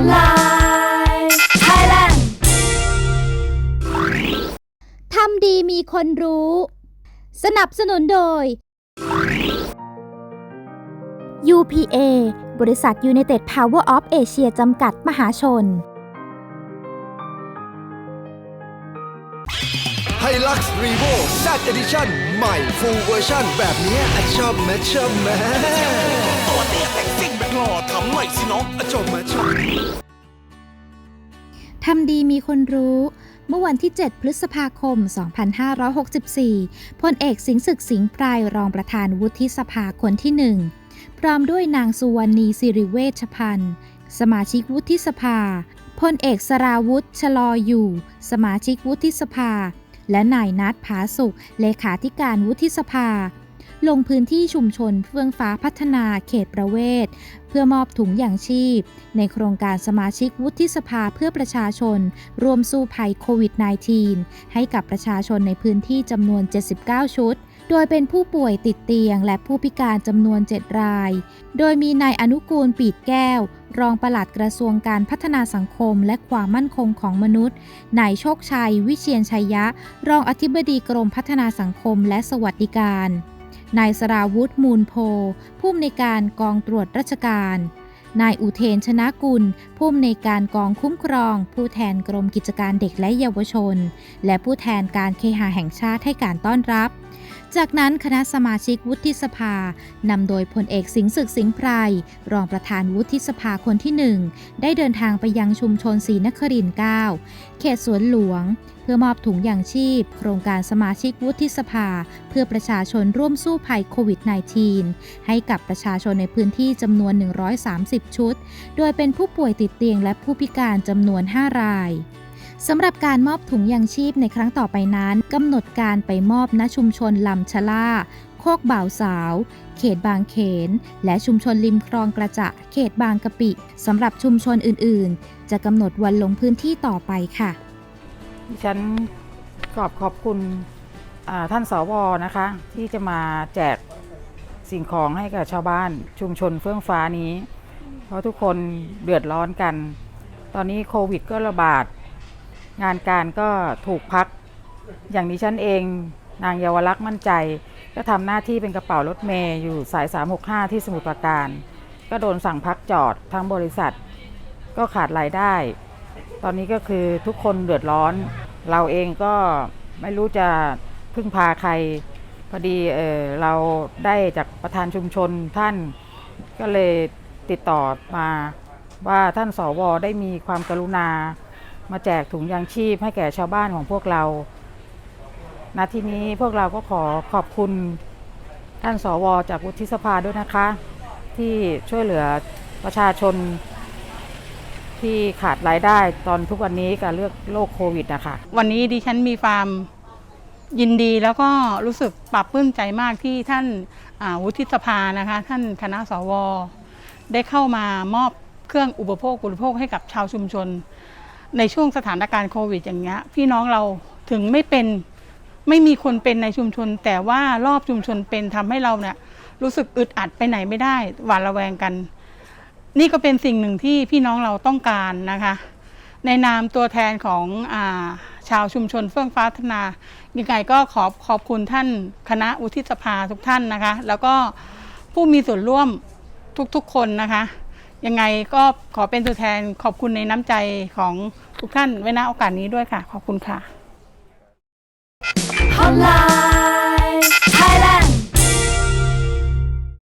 อนไลน์ไทยแลนด์ทำดีมีคนรู้ สนับสนุนโดย UPA บริษัท United Power of Asia จำกัดมหาชน ไฮลักซ์รีโวแซดเอดิชั่นใหม่ฟูลเวอร์ชันแบบเนี้ยอะชอบแมชอบแมตัวเตี้ยแต่งซิ่งแบบหล่อทำหน่อยสิน้องอะชอบแมชอบทำดีมีคนรู้ เมื่อวันที่ 7 พฤษภาคม 2564 พลเอกสิงห์ศึกสิงห์ไพรรองประธานวุฒิสภาคนที่หนึ่งพร้อมด้วยนางสุวรรณีสิริเวชพันธ์ สมาชิกวุฒิสภาพลเอกสราวุธชะลออยู่ สมาชิกวุฒิสภา และนายนัทผาสุข เลขาธิการวุฒิสภา ลงพื้นที่ชุมชนเฟื่องฟ้าพัฒนาเขตประเวศ เพื่อมอบถุงยางชีพ ในโครงการสมาชิกวุฒิสภาเพื่อประชาชน ร่วมสู้ภัยโควิด -19 ให้กับประชาชนในพื้นที่จำนวน 79 ชุด โดยเป็นผู้ป่วยติดเตียงและผู้พิการจำนวน 7 ราย โดยมีนายอนุกูลปีดแก้ว รองปลัดกระทรวงการพัฒนาสังคมและความมั่นคงของมนุษย์ นายโชคชัย วิเชียนชัยยะ รองอธิบดีกรมพัฒนาสังคมและสวัสดิการ นายสราวุธมูลโพ ผู้อำนวยการกองตรวจราชการ นายอุเทนชนะกุล ผู้อำนวยการกองคุ้มครอง ผู้แทนกรมกิจการเด็กและเยาวชน และผู้แทนการเคหะแห่งชาติให้การต้อนรับ จากนั้นคณะสมาชิกวุฒิสภานำโดยพลเอกสิงห์ศึกสิงห์ไพรรองประธานวุฒิสภาคนที่หนึ่งได้เดินทางไปยังชุมชนศรีนครินทร์9เขตสวนหลวง เพื่อมอบถุงยางชีพ โครงการสมาชิกวุฒิสภา เพื่อประชาชนร่วมสู้ภัยโควิด -19 ให้กับประชาชนในพื้นที่จำนวน 130 ชุด โดยเป็นผู้ป่วยติดเตียงและผู้พิการจำนวน 5 ราย สำหรับการมอบถุงยางชีพในครั้งต่อไปนั้นกำหนดการไปมอบณชุมชนลำชะล่า โคกบ่าวสาว เขตบางเขน และชุมชนริมคลองกระจะ เขตบางกะปิสำหรับชุมชนอื่นๆ จะกำหนดวันลงพื้นที่ต่อไปค่ะดิฉันขอบขอบคุณอ่าท่านสวนะคะ ที่จะมาแจกสิ่งของให้กับชาวบ้านชุมชนเฟื่องฟ้านี้ เพราะทุกคนเดือดร้อนกัน ตอนนี้โควิดก็ระบาด งานการก็ถูกพัก อย่างดิฉันเองนางเยาวลักษณ์มั่นใจ ก็ทำหน้าที่เป็นกระเป๋ารถเมย์อยู่สาย 365 ที่สมุทรปราการ ก็โดนสั่งพักจอดทั้งบริษัท ก็ขาดรายได้ ตอนนี้ก็คือทุกคนเดือดร้อน เราเองก็ไม่รู้จะพึ่งพาใคร พอดีเออเราได้จากประธานชุมชนท่านก็เลยติดต่อมาว่าท่านสวได้มีความกรุณา มาแจกถุงยางชีพให้แก่ชาวบ้านของพวกเราณที่นี้พวกเราก็ขอขอบคุณท่านสวจากวุฒิสภาด้วยนะคะ ที่ช่วยเหลือประชาชนที่ขาดรายได้ตอนทุกวันนี้กับเรื่องโรคโควิดนะคะวันนี้ดิฉันมีความยินดีแล้วก็รู้สึกปรับปลื้มใจมากที่ท่านาวุฒิสภานะคะ ท่านคณะสว ได้เข้ามามอบเครื่องอุปโภคบริโภคให้กับชาวชุมชน ในช่วงสถานการณ์โควิดอย่างเงี้ยพี่น้องเราถึงไม่เป็นไม่มีคนเป็นในชุมชน แต่ว่ารอบชุมชนเป็นทำให้เราเนี่ยรู้สึกอึดอัดไปไหนไม่ได้หวาดระแวงกัน นี่ก็เป็นสิ่งหนึ่งที่พี่น้องเราต้องการนะคะ ในนามตัวแทนของอาชาวชุมชนเฟื่องฟ้าพัฒนายังไงก็ขอขอบคุณท่านคณะวุฒิสภาทุกท่านนะคะ แล้วก็ผู้มีส่วนร่วมทุกๆคนนะคะ ยังไงก็ขอเป็นตัวแทนขอบคุณในน้ำใจของทุกท่านไว้ณโอกาสนี้ด้วยค่ะ ขอบคุณค่ะ